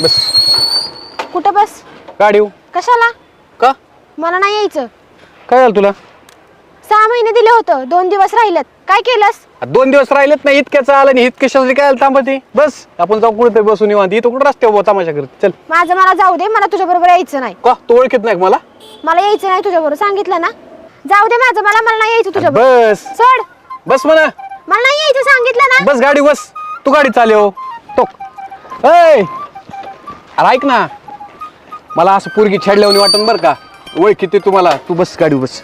बस. कुठं बस? गाडी येऊ. कशाला? का? मला नाही यायचं. काय झालं तुला? सहा महिने दिले होतं. दोन दिवस राहिलेत. काय केलंस? आ, दोन दिवस राहिलेत नाही इतक्याच आलं आणि इतक्या काय थांबती बस आपण जाऊ कुठेतरी बसून निवांत. इथं कुठं रस्त्यावर उभा तमाशा करत चल. माझं मला जाऊ दे मला तुझ्या बरोबर यायचं नाही. का? तू ओळखीत नाही का मला? मला यायचं नाही तुझ्या बरोबर. सांगितलं ना? जाऊ दे माझं मला मला नाही यायचं तुझ्या बरोबर. बस. सोड. बस म्हणा. मला नाही यायचं सांगितलं ना? बस गाडी बस. तू गाडी चालव तो अरे ऐक ना. मला असं पोरगी छेडल्यावर वाटून बरं का. ओळखी ते तुम्हाला. तू बस गाडी बस.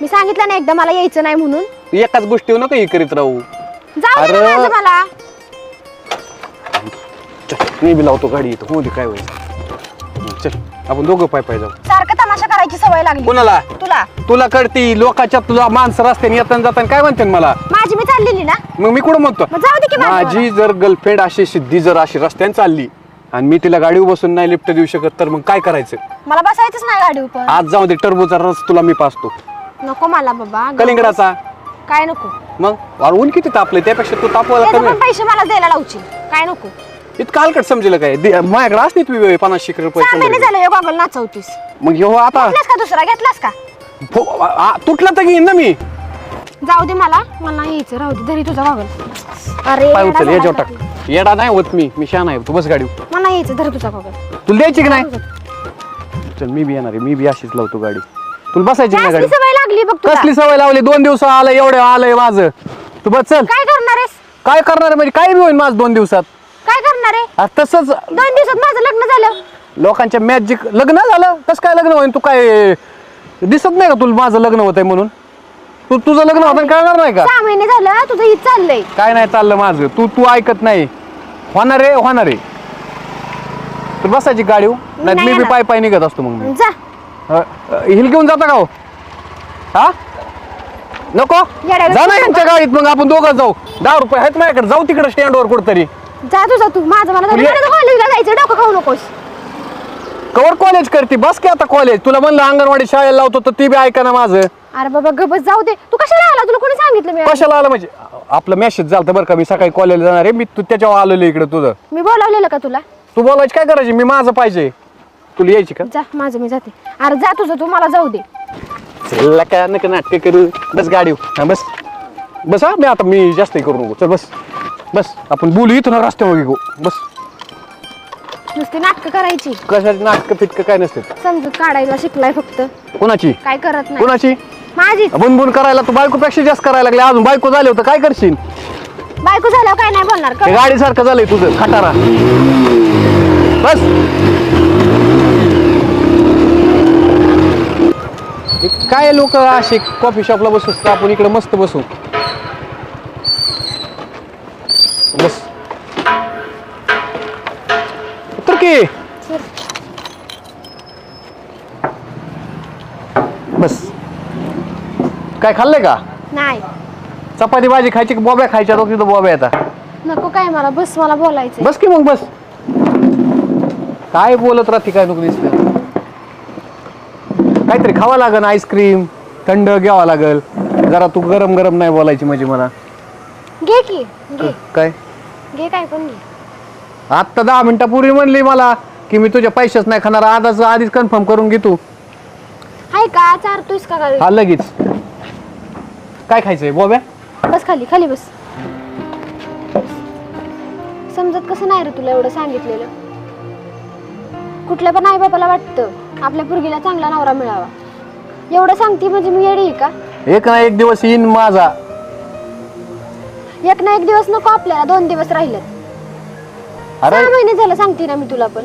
मी सांगितलं ना एकदा मला यायचं नाही म्हणून. एकाच गोष्टी नको हे करीत राहू. जाऊ दे ना अरे. माझं मला. चल मी बी लावतो गाडी इथं. हो दे काय व्हायचं चल आपण दोघं पाय पाय जाऊ. सारखं तमाशा करायची सवय लागली. कोणाला? तुला? तुला कळती लोकांच्या तुला माणसं रस्त्याने येताना जाताना काय म्हणते मला? माझी मी चाललेली ना? मग मी कुठं म्हणतो? मग जाऊ दे की माझं माझी जर गर्लफ्रेंड अशी सिद्धी जर अशी रस्त्याने चालली आणि मी तिला गाडीवर बसून नाही लिफ्ट देऊ शकत तर मग काय करायचं? मला. बसायचंच नाही गाडी उपर आज जाऊ दे टरबूचा रस तुला मी पाचतो नको मला बाबा कलिंगडाचा? काय नको? मग? अरे ऊन किती तापले त्यापेक्षा तू तापवायला त्याचे कमी. पण पैसे मला द्यायला लावशील. काय नको? इतकं हलकट समजेल काय? दे- माझ्याकडे असते तुम्ही पन्नास रुपये सहा महिने. झाले नाचवतीस. मग ह्यो आता. घेतलास का दुसरा? घेतलास का? फो- आ- आ- तुटला तर घेईन ना मी. जाऊ दे मला. मला नाही यायचं. राहू दे. धरी तुझा गॉगल अरे पाय येडा उचल याच्यावर का टाक? येडा नाही होत मी. मी शान आहे. तू बस गाडी मला नाही यायचं. धर तुझा गॉगल तुला द्यायची की नाही? चल मी बी येणार आहे. मी बी अशीच लावतो गाडी. तुला बसायची की नाही जास्ती गाडी सवय लागली बघ तुला. कसली सवय लावली? दोन दिवस आलं एवढं आलंय माझं. तू बस चल. काय करणार आहेस? काय करणार आहे? म्हणजे काय बी होईल माझं दोन दिवसात. काय करणार आहे? तसंच. दोन दिवसात माझं लग्न झालं. लोकांच्या मॅजिक लग्न झालं? कसं काय लग्न होईल तू काय दिसत नाही का तुला माझं लग्न होतंय म्हणून? तू तुझं लग्न होतं कळणार नाही का? सहा महिने झालं तुझं हित चाललंय. काय नाही चाललं माझं. तू तू ऐकत नाही. होणार आहे होणार आहे. तू बसायची गाडी नाही नाही मी बी येणार. पाय पाय निघत असतो मग मी. जा. अ, अ, हिल घेऊन जाता का हो? हा? नको? येड्याला जा ना यांच्या गाडीत मग आपण दोघं जाऊ. दहा रुपये आहेत माझ्याकडे. जाऊ तिकडे स्टँडवर कुठतरी. जा तुझा तू. माझं मला कॉलेजला जायचं डोकं खाऊ नकोस. कवर कॉलेज करते बस की आता कॉलेज तुला म्हणलं अंगणवाडी शाळेला लावतो तर ती बी ऐका ना माझं. अरे बाबा गबस जाऊ दे. तू कशाला आला? तुला कोणी सांगितलं मी कशाला आलं म्हणजे? आपलं मेसेज झालं बरं का मी सकाळी कॉलेजला जाणार आहे. मी तू त्याच्यावर आलेलो इकडे तुझं. मी बोलावलेलं का तुला? तू बोलायची काय करायची मी माझं पाहिजे. तुला यायची का? जा माझं मी जाते. अरे जा तुझं तू मला जाऊ दे. चल काय नका नाटक करू. बस गाडी हा बस. बस हा मी आता मी जास्त करू नको. चल बस. बस. आपण बोलू इथून रस्त्यावर गो बस. नुसती नाटकं करायची. कशाची नाटक फिटक काय नसते? समजूत काढायला शिकलाय फक्त. कोणाची? काय करत नाही. कोणाची? माझीच. बुनबुन करायला तू बायकोपेक्षा जास्त करायला लागले. अजून बायको झाले होतं काय करशील? बायको झाल्यावर काय नाही बोलणार कर. गाडी सारखं झालंय तुझं खटारा. बस. हे काय लोक असे कॉफी शॉपला बसू तर आपण इकडे मस्त बस? की? बस. काय खाल्लंय का? नाही. चपाती भाजी खायची की बॉब्या खायच्या? तिथं बॉब्या येतात. नको काय मला बस मला बोलायचं बस की मग बस. काय बोलत राहते काय नको दिसतं? काहीतरी खावं लागल आईस्क्रीम थंड घ्यावं लागल. जरा तू गरम गरम नाही बोलायची म्हणजे मला. घे की घे. काय? घे काय पण घे. आत्ता दहा मिनिटापूर्वी म्हणली मला की मी तुझ्या पैसेच नाही खाणार आधीच आधीच कन्फर्म करून घे तू. हाय का चारतोयस का गाडी हा लगेच. काय खायचंय बॉब्या? बस खाली खाली बस. समजत कसं नाही रे तुला एवढं सांगितलेलं? कुठल्या पण आई बापाला वाटतं आपल्या पुरगीला चांगला नवरा मिळावा. एवढं सांगते म्हणजे मी येडी आहे का? एक ना एक दिवस येईन माझा. एक ना एक दिवस नको आपल्याला दोन दिवस राहिले अरे. महिने झालं सांगते ना मी तुला पण.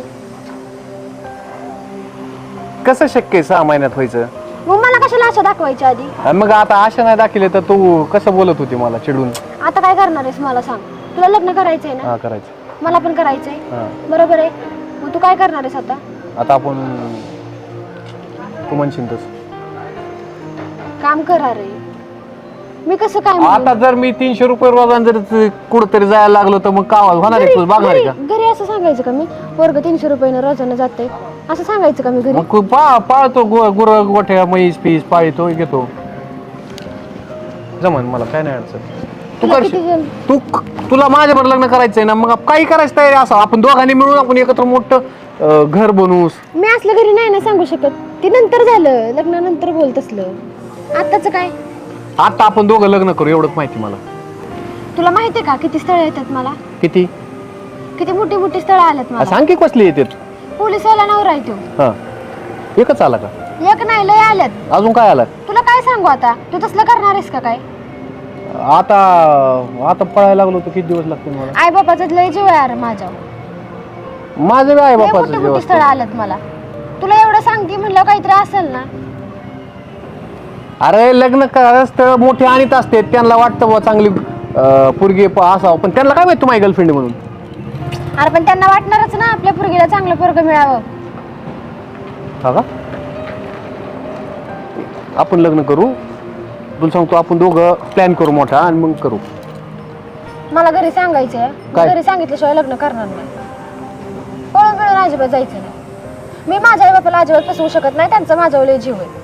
कसं शक्य आहे सहा महिन्यात व्हायचं? मग मला कशाला आशा दाखवायची आधी? आणि मग आता आशा नाही दाखवले तर तू कसं बोलत होती मला चिडून? आता काय करणार आहेस मला सांग. तुला लग्न करायचंय ना? हा करायचं. मला पण करायचंय. हा. बरोबर आहे. मग तू काय करणार आहेस आता? आता आपण तू म्हणशील तस. काम करा रे. मी कसं काय म्हणू? आता जर मी तीनशे रुपये रोजान जर कुठंतरी जायला लागलो तर मग का होणार आहे घरी तुझं बघणार आहे का? घरी- घरी असं सांगायचं का मी? वर्ग तीनशे रुपयानं रोजानं जाते असं सांगायचं का मी घरी? मग पा पाळतो गु- गुर गोठ्या म्हैस पीस पाळतो घेतो. जमन मला काय नाही अडचण. तू तुला करशील. किती जण? तू तुला माझ्याबरोबर लग्न करायचंय ना मग काही करायचं तयारी असं. आपण दोघांनी मिळून आपण एकत्र मोठं अं, घर बनवूस. मी असलं घरी नाही ना सांगू शकत. ते नंतर झालं. लग्नानंतर बोलत असलं. आताच काय? आता आपण दोघं लग्न करू एवढंच माहिती मला. तुला माहितीये का किती स्थळ येतात मला? किती? किती मोठी मोठी स्थळं आल्यात मला. सांग की कसली येते पोलिसवाला नवरा आहे तो. हा. एकच आला का? एक नाही लय आल्यात. अजून काय आला तुला काय सांगू आता? तू तसलं करणार आहेस का काय? आता आता पळायला लागलो तर किती दिवस लागतील मला? आई बापाचा लय जीव आहे यार माझ्या माझं बी आहे लय बापाचं मोठी मोठी व्यवस्था स्थळं आल्यात मला. तुला एवढं सांगते म्हणलं काहीतरी असेल ना. अरे लग्न करायला स्थळ मोठे आणीत असते त्यांना वाटतं बुवा चांगली पोरगी असावं. पण त्यांना काय माहिती माझी गर्लफ्रेंड म्हणून? अरे पण त्यांना वाटणारच ना आपल्या पोरगीला चांगलं पोरग मिळावं. हा का? आपण लग्न करू. तुला सांगतो आपण दोघं प्लॅन करू मोठा आणि मग करू. मला घरी सांगायचंय. काय? घरी सांगितल्याशिवाय लग्न करणार नाही. पळून पिळून अजिबात जायचं नाही. मी माझ्या आई बापाला अजिबात फसवू शकत नाही त्यांचा माझ्यावर लय जीव आहे.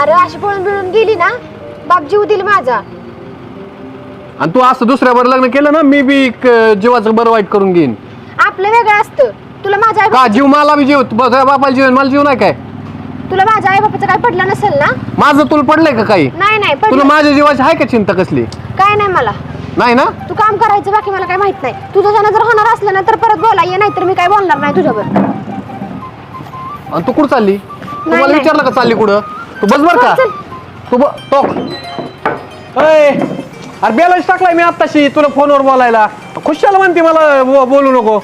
अरे अशी पळून पिळून गेली ना बाप जीव दिल माझा. आणि तू असं दुसऱ्यावर लग्न केलं ना मी बी क- जीवाचं बरं वाईट करून घेईन. आपलं वेगळं असतं. तुला माझ्या आई का जीव मला बी जीव? बस, बापाला मला जीव नाही काय? तुला माझ्या आई बापाचं काय पडलं नसेल ना? माझं तुला पडलंय का काही? नाही नाही तुला पडलं माझ्या जीवाची आहे का चिंता कसली? काय नाही मला. नाही ना? तू काम करायचं बाकी मला काय माहीत नाही. तुझं जण जर होणार असलं ना तर परत बोला. ये नाहीतर मी काय बोलणार नाही तुझ्यावर. आणि तू कुठं चालली? तुम्हाला नाही. विचारलं का चालली कुठं? तू बस बर का. तू ब अय, अरे बॅलन्स टाकलाय मी आत्ताशी तुला फोनवर बोलायला. खुशाला म्हणते मला बो- बोलू नको.